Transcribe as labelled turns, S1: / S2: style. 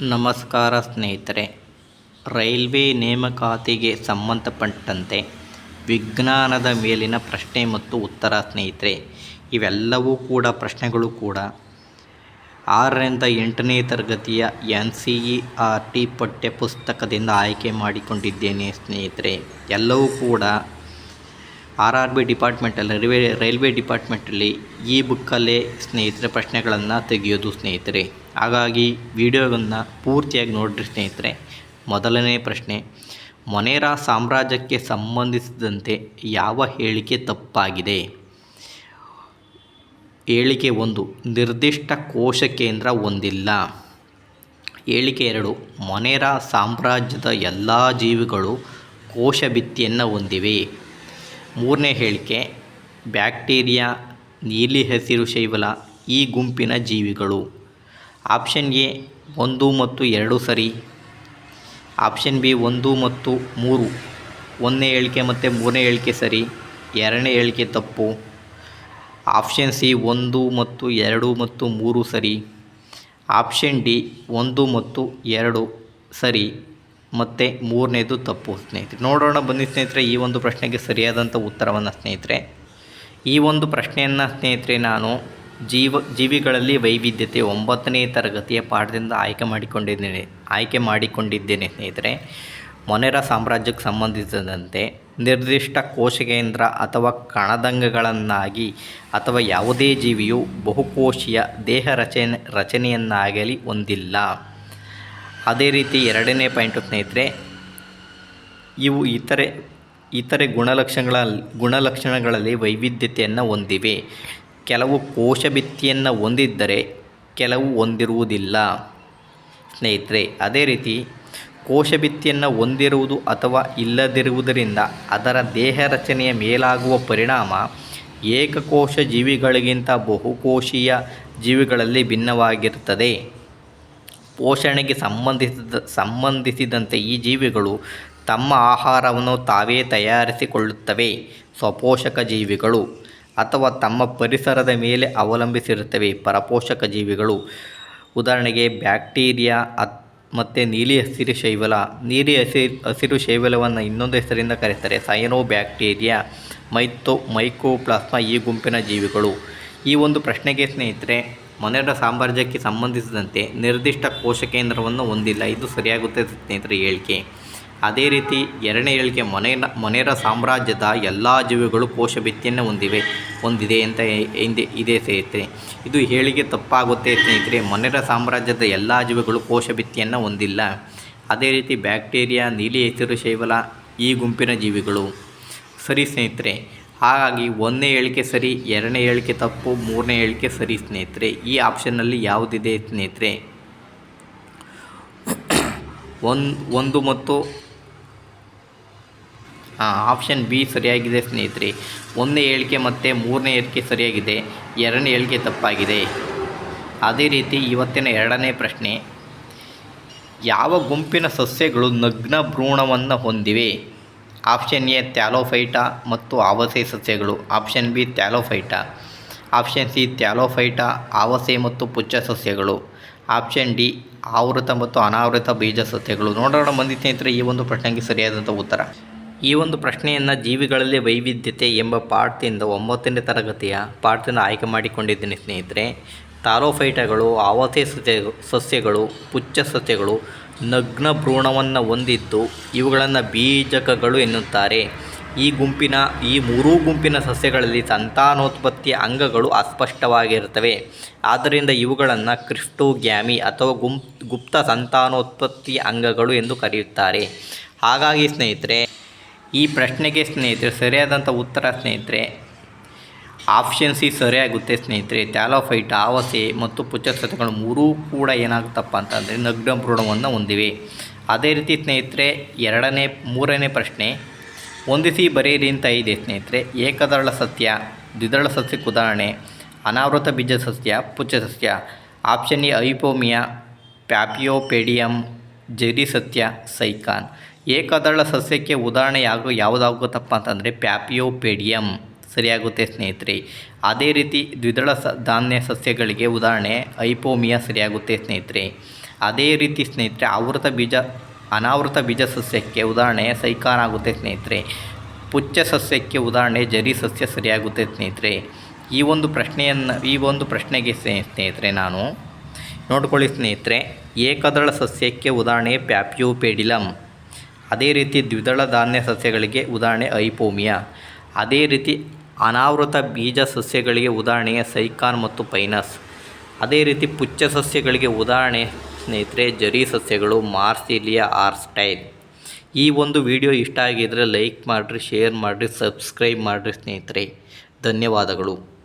S1: ನಮಸ್ಕಾರ ಸ್ನೇಹಿತರೆ, ರೈಲ್ವೆ ನೇಮಕಾತಿಗೆ ಸಂಬಂಧಪಟ್ಟಂತೆ ವಿಜ್ಞಾನದ ಮೇಲಿನ ಪ್ರಶ್ನೆ ಮತ್ತು ಉತ್ತರ ಸ್ನೇಹಿತರೆ, ಇವೆಲ್ಲವೂ ಕೂಡ ಪ್ರಶ್ನೆಗಳು ಕೂಡ. ಆರರಿಂದ ಎಂಟನೇ ತರಗತಿಯ N C E R T ಪಠ್ಯಪುಸ್ತಕದಿಂದ ಆಯ್ಕೆ ಮಾಡಿಕೊಂಡಿದ್ದೇನೆ ಸ್ನೇಹಿತರೆ. ಎಲ್ಲವೂ ಕೂಡ ಆರ್ ಆರ್ ಬಿ ಡಿಪಾರ್ಟ್ಮೆಂಟಲ್ಲಿ ರೈಲ್ವೆ ರೈಲ್ವೆ ಡಿಪಾರ್ಟ್ಮೆಂಟಲ್ಲಿ ಈ ಬುಕ್ಕಲ್ಲೇ ಸ್ನೇಹಿತರೆ ಪ್ರಶ್ನೆಗಳನ್ನು ತೆಗೆಯೋದು ಸ್ನೇಹಿತರೆ. ಹಾಗಾಗಿ ವಿಡಿಯೋವನ್ನು ಪೂರ್ತಿಯಾಗಿ ನೋಡಿರಿ ಸ್ನೇಹಿತರೆ. ಮೊದಲನೇ ಪ್ರಶ್ನೆ, ಮೊನೇರಾ ಸಾಮ್ರಾಜ್ಯಕ್ಕೆ ಸಂಬಂಧಿಸಿದಂತೆ ಯಾವ ಹೇಳಿಕೆ ತಪ್ಪಾಗಿದೆ? ಹೇಳಿಕೆ ಒಂದು, ನಿರ್ದಿಷ್ಟ ಕೋಶ ಕೇಂದ್ರ ಹೊಂದಿಲ್ಲ. ಹೇಳಿಕೆ ಎರಡು, ಮೊನೇರಾ ಸಾಮ್ರಾಜ್ಯದ ಎಲ್ಲ ಜೀವಿಗಳು ಕೋಶ ಭಿತ್ತಿಯನ್ನು ಹೊಂದಿವೆ. ಮೂರನೇ ಹೇಳಿಕೆ, ಬ್ಯಾಕ್ಟೀರಿಯಾ, ನೀಲಿ ಹಸಿರು ಶೈವಲ, ಈ ಗುಂಪಿನ ಜೀವಿಗಳು. ಆಪ್ಷನ್ ಎ ಒಂದು ಮತ್ತು ಎರಡು ಸರಿ. ಆಪ್ಷನ್ ಬಿ ಒಂದು ಮತ್ತು ಮೂರು. ಒಂದನೇ ಹೇಳಿಕೆ ಮತ್ತು ಮೂರನೇ ಹೇಳಿಕೆ ಸರಿ, ಎರಡನೇ ಹೇಳಿಕೆ ತಪ್ಪು. ಆಪ್ಷನ್ ಸಿ ಒಂದು ಮತ್ತು ಎರಡು ಮತ್ತು ಮೂರು ಸರಿ. ಆಪ್ಷನ್ ಡಿ ಒಂದು ಮತ್ತು ಎರಡು ಸರಿ ಮತ್ತು ಮೂರನೇದು ತಪ್ಪು, ಸ್ನೇಹಿತರೆ. ನೋಡೋಣ ಬನ್ನಿ ಸ್ನೇಹಿತರೆ, ಈ ಒಂದು ಪ್ರಶ್ನೆಗೆ ಸರಿಯಾದಂಥ ಉತ್ತರವನ್ನು, ಸ್ನೇಹಿತರೆ. ಈ ಒಂದು ಪ್ರಶ್ನೆಯನ್ನು, ಸ್ನೇಹಿತರೆ, ನಾನು ಜೀವ, ಜೀವಿಗಳಲ್ಲಿ ವೈವಿಧ್ಯತೆ ಒಂಬತ್ತನೇ ತರಗತಿಯ ಪಾಠದಿಂದ ಆಯ್ಕೆ ಮಾಡಿಕೊಂಡಿದ್ದೇನೆ ಆಯ್ಕೆ ಮಾಡಿಕೊಂಡಿದ್ದೇನೆ ಸ್ನೇಹಿತರೆ. ಮೊನೆರ ಸಾಮ್ರಾಜ್ಯಕ್ಕೆ ಸಂಬಂಧಿಸಿದಂತೆ ನಿರ್ದಿಷ್ಟ ಕೋಶಕೇಂದ್ರ ಅಥವಾ ಕಣದಂಗಗಳನ್ನಾಗಿ ಅಥವಾ ಯಾವುದೇ ಜೀವಿಯು ಬಹುಕೋಶೀಯ ದೇಹ ರಚನೆ, ರಚನೆಯನ್ನಾಗಲಿ ಹೊಂದಿಲ್ಲ. ಅದೇ ರೀತಿ ಎರಡನೇ ಪಾಯಿಂಟು ಸ್ನೇಹಿತರೆ, ಇವು ಇತರೆ ಇತರೆ ಗುಣಲಕ್ಷಣಗಳ, ಗುಣಲಕ್ಷಣಗಳಲ್ಲಿ ವೈವಿಧ್ಯತೆಯನ್ನು ಹೊಂದಿವೆ. ಕೆಲವು ಕೋಶಭಿತ್ತಿಯನ್ನು ಹೊಂದಿದ್ದರೆ ಕೆಲವು ಹೊಂದಿರುವುದಿಲ್ಲ. ಸ್ನೇಹಿತರೆ, ಅದೇ ರೀತಿ ಕೋಶಭಿತ್ತಿಯನ್ನು ಹೊಂದಿರುವುದು ಅಥವಾ ಇಲ್ಲದಿರುವುದರಿಂದ ಅದರ ದೇಹ ರಚನೆಯ ಮೇಲಾಗುವ ಪರಿಣಾಮ ಏಕಕೋಶ ಜೀವಿಗಳಿಗಿಂತ ಬಹುಕೋಶೀಯ ಜೀವಿಗಳಲ್ಲಿ ಭಿನ್ನವಾಗಿರುತ್ತದೆ. ಪೋಷಣೆಗೆ ಸಂಬಂಧಿಸಿದ, ಸಂಬಂಧಿಸಿದಂತೆ ಈ ಜೀವಿಗಳು ತಮ್ಮ ಆಹಾರವನ್ನು ತಾವೇ ತಯಾರಿಸಿಕೊಳ್ಳುತ್ತವೆ. ಸ್ವಪೋಷಕ ಜೀವಿಗಳು. ಅಥವಾ ತಮ್ಮ ಪರಿಸರದ ಮೇಲೆ ಅವಲಂಬಿಸಿರುತ್ತವೆ ಪರಪೋಷಕ ಜೀವಿಗಳು. ಉದಾಹರಣೆಗೆ ಬ್ಯಾಕ್ಟೀರಿಯಾ, ಅತ್, ಮತ್ತು ನೀಲಿ ಹಸಿರು ಶೈವಲ. ನೀಲಿ ಹಸಿ, ಹಸಿರು ಶೈವಲವನ್ನು ಇನ್ನೊಂದು ಹೆಸರಿಂದ ಕರೆಯುತ್ತಾರೆ. ಸೈನೋ ಬ್ಯಾಕ್ಟೀರಿಯಾ ಮೈತೋ, ಮೈಕೋಪ್ಲಾಸ್ಮಾ ಈ ಗುಂಪಿನ ಜೀವಿಗಳು. ಈ ಒಂದು ಪ್ರಶ್ನೆಗೆ ಸ್ನೇಹಿತರೆ ಮೊನೆರ ಸಾಮ್ರಾಜ್ಯಕ್ಕೆ ಸಂಬಂಧಿಸಿದಂತೆ ನಿರ್ದಿಷ್ಟ ಕೋಶ ಕೇಂದ್ರವನ್ನು ಹೊಂದಿಲ್ಲ. ಇದು ಸರಿಯಾಗುತ್ತೆ ಸ್ನೇಹಿತರೆ ಹೇಳಿಕೆ. ಅದೇ ರೀತಿ ಎರಡನೇ ಹೇಳಿಕೆ ಮೊನೇರ ಮೊನೇರ ಸಾಮ್ರಾಜ್ಯದ ಎಲ್ಲ ಜೀವಿಗಳು ಕೋಶ ಭಿತ್ತಿಯನ್ನು ಹೊಂದಿವೆ, ಹೊಂದಿದೆ ಅಂತ ಹಿಂದೆ ಇದೆ ಸ್ನೇಹಿತರೆ. ಇದು ಹೇಳಿಕೆ ತಪ್ಪಾಗುತ್ತೆ ಸ್ನೇಹಿತರೆ. ಮೊನೆರ ಸಾಮ್ರಾಜ್ಯದ ಎಲ್ಲ ಜೀವಿಗಳು ಕೋಶ ಭಿತ್ತಿಯನ್ನು ಹೊಂದಿಲ್ಲ. ಅದೇ ರೀತಿ ಬ್ಯಾಕ್ಟೀರಿಯಾ, ನೀಲಿ ಹೆಸರು ಶೈವಲ, ಈ ಗುಂಪಿನ ಜೀವಿಗಳು. ಸರಿ ಸ್ನೇಹಿತರೆ. ಹಾಗಾಗಿ ಒಂದನೇ ಹೇಳಿಕೆ ಸರಿ, ಎರಡನೇ ಹೇಳಿಕೆ ತಪ್ಪು, ಮೂರನೇ ಹೇಳಿಕೆ ಸರಿ ಸ್ನೇಹಿತರೆ. ಈ ಆಪ್ಷನ್ನಲ್ಲಿ ಯಾವುದಿದೆ ಸ್ನೇಹಿತರೆ? ಒಂದು ಒಂದು ಮತ್ತು ಆಪ್ಷನ್ ಬಿ ಸರಿಯಾಗಿದೆ ಸ್ನೇಹಿತರೆ. ಒಂದನೇ ಹೇಳಿಕೆ ಮತ್ತು ಮೂರನೇ ಹೇಳಿಕೆ ಸರಿಯಾಗಿದೆ. ಎರಡನೇ ಹೇಳಿಕೆ ತಪ್ಪಾಗಿದೆ. ಅದೇ ರೀತಿ ಇವತ್ತಿನ ಎರಡನೇ ಪ್ರಶ್ನೆ. ಯಾವ ಗುಂಪಿನ ಸಸ್ಯಗಳು ನಗ್ನ ಭ್ರೂಣವನ್ನು ಹೊಂದಿವೆ? ಆಪ್ಷನ್ ಎ ತ್ಯಾಲೋಫೈಟಾ ಮತ್ತು ಆವಸೆ ಸಸ್ಯಗಳು. Option B thallophyta option C thallophyta ಆವಸೆ ಮತ್ತು ಪುಚ್ಚ ಸಸ್ಯಗಳು. ಆಪ್ಷನ್ ಡಿ ಆವೃತ ಮತ್ತು ಅನಾವೃತ ಬೀಜ ಸಸ್ಯಗಳು. ನೋಡೋಣ ಮಂದಿ ಸ್ನೇಹಿತರೆ ಈ ಒಂದು ಪ್ರಶ್ನೆಗೆ ಸರಿಯಾದಂಥ ಉತ್ತರ. ಈ ಒಂದು ಪ್ರಶ್ನೆಯನ್ನು ಜೀವಿಗಳಲ್ಲಿ ವೈವಿಧ್ಯತೆ ಎಂಬ ಪಾಠದಿಂದ ಒಂಬತ್ತನೇ ತರಗತಿಯ ಪಾಠದಿಂದ ಆಯ್ಕೆ ಮಾಡಿಕೊಂಡಿದ್ದೀನಿ ಸ್ನೇಹಿತರೆ. ತಾರೋಫೈಟಗಳು ಆವತೆ ಸಸ್ಯ, ಸಸ್ಯಗಳು, ಪುಚ್ಚ ಸಸ್ಯಗಳು, ನಗ್ನ ಭ್ರೂಣವನ್ನು ಹೊಂದಿದ್ದು ಇವುಗಳನ್ನು ಬೀಜಕಗಳು ಎನ್ನುತ್ತಾರೆ. ಈ ಗುಂಪಿನ, ಈ ಮೂರೂ ಗುಂಪಿನ ಸಸ್ಯಗಳಲ್ಲಿ ಸಂತಾನೋತ್ಪತ್ತಿಯ ಅಂಗಗಳು ಅಸ್ಪಷ್ಟವಾಗಿರುತ್ತವೆ. ಆದ್ದರಿಂದ ಇವುಗಳನ್ನು ಕ್ರಿಸ್ಟೋಗ್ಯಾಮಿ ಅಥವಾ ಗುಂಪ್, ಗುಪ್ತ ಸಂತಾನೋತ್ಪತ್ತಿ ಅಂಗಗಳು ಎಂದು ಕರೆಯುತ್ತಾರೆ. ಹಾಗಾಗಿ ಸ್ನೇಹಿತರೆ ಈ ಪ್ರಶ್ನೆಗೆ ಸ್ನೇಹಿತರೆ, ಸರಿಯಾದಂಥ ಉತ್ತರ ಸ್ನೇಹಿತರೆ ಆಪ್ಷನ್ ಸಿ ಸರಿಯಾಗುತ್ತೆ ಸ್ನೇಹಿತರೆ. ಟ್ಯಾಲೋಫೈಟ್ ಆವಸೆ ಮತ್ತು ಪುಚ್ಚಸತೆಗಳು ಮೂರೂ ಕೂಡ ಏನಾಗುತ್ತಪ್ಪ ಅಂತಂದರೆ ನಗ್ನ ಭ್ರೂಣವನ್ನು ಹೊಂದಿವೆ. ಅದೇ ರೀತಿ ಸ್ನೇಹಿತರೆ, ಎರಡನೇ, ಮೂರನೇ ಪ್ರಶ್ನೆ, ಹೊಂದಿಸಿ ಬರೆಯಿರಿ ಅಂತ ಇದೆ ಸ್ನೇಹಿತರೆ. ಏಕದಳ ಸಸ್ಯ ದ್ವಿದಳ ಸಸ್ಯಕ್ಕೆ ಉದಾಹರಣೆ, ಅನಾವೃತ ಬೀಜ ಸಸ್ಯ, ಪುಚ್ಚ ಸಸ್ಯ. ಆಪ್ಷನ್ ಎ ಐಪೋಮಿಯಾ ಪ್ಯಾಪಿಯೋಪೇಡಿಯಂ, ಜೆರಿ ಸಸ್ಯ ಸೈಕಾನ್. ಏಕದಳ ಸಸ್ಯಕ್ಕೆ ಉದಾಹರಣೆ ಯಾವ ಯಾವುದಾಗುತ್ತಪ್ಪ ಅಂತಂದರೆ ಪ್ಯಾಪಿಯೋಪೇಡಿಯಂ. ಸರಿಯಾಗುತ್ತೆ ಸ್ನೇಹಿತರೆ. ಅದೇ ರೀತಿ ದ್ವಿದಳ ಸ, ಧಾನ್ಯ ಸಸ್ಯಗಳಿಗೆ ಉದಾಹರಣೆ ಐಪೋಮಿಯಾ ಸರಿಯಾಗುತ್ತೆ ಸ್ನೇಹಿತರೆ. ಅದೇ ರೀತಿ ಸ್ನೇಹಿತರೆ, ಆವೃತ ಬೀಜ, ಅನಾವೃತ ಬೀಜ ಸಸ್ಯಕ್ಕೆ ಉದಾಹರಣೆ ಸೈಕಾನ್ ಆಗುತ್ತೆ ಸ್ನೇಹಿತರೆ. ಪುಚ್ಚ ಸಸ್ಯಕ್ಕೆ ಉದಾಹರಣೆ ಜರಿ ಸಸ್ಯ ಸರಿಯಾಗುತ್ತೆ ಸ್ನೇಹಿತರೆ. ಈ ಒಂದು ಪ್ರಶ್ನೆಯನ್ನು, ಈ ಒಂದು ಪ್ರಶ್ನೆಗೆ ಸ್ನೇ- ಸ್ನೇಹಿತರೆ ನಾನು ನೋಡ್ಕೊಳ್ಳಿ ಸ್ನೇಹಿತರೆ. ಏಕದಳ ಸಸ್ಯಕ್ಕೆ ಉದಾಹರಣೆ ಪ್ಯಾಪ್ಯೂಪೆಡಿಲಮ್ ಅದೇ ರೀತಿ ದ್ವಿದಳ ಧಾನ್ಯ ಸಸ್ಯಗಳಿಗೆ ಉದಾಹರಣೆ ಐಪೋಮಿಯಾ. ಅದೇ ರೀತಿ ಅನಾವೃತ ಬೀಜ ಸಸ್ಯಗಳಿಗೆ ಉದಾಹರಣೆ ಸೈಕಾನ್ ಮತ್ತು ಪೈನಸ್. ಅದೇ ರೀತಿ ಪುಚ್ಚ ಸಸ್ಯಗಳಿಗೆ ಉದಾಹರಣೆ ಸ್ನೇಹಿತರೆ, ಜರಿ ಸಸ್ಯಗಳು, ಮಾರ್ಸಿಲಿಯಾ ಆರ್ಸ್ಟೈಲ್. ಈ ಒಂದು ವಿಡಿಯೋ ಇಷ್ಟ ಆಗಿದ್ದರೆ ಲೈಕ್ ಮಾಡಿರಿ, ಶೇರ್ ಮಾಡಿರಿ, ಸಬ್ಸ್ಕ್ರೈಬ್ ಮಾಡಿರಿ ಸ್ನೇಹಿತರೆ. ಧನ್ಯವಾದಗಳು.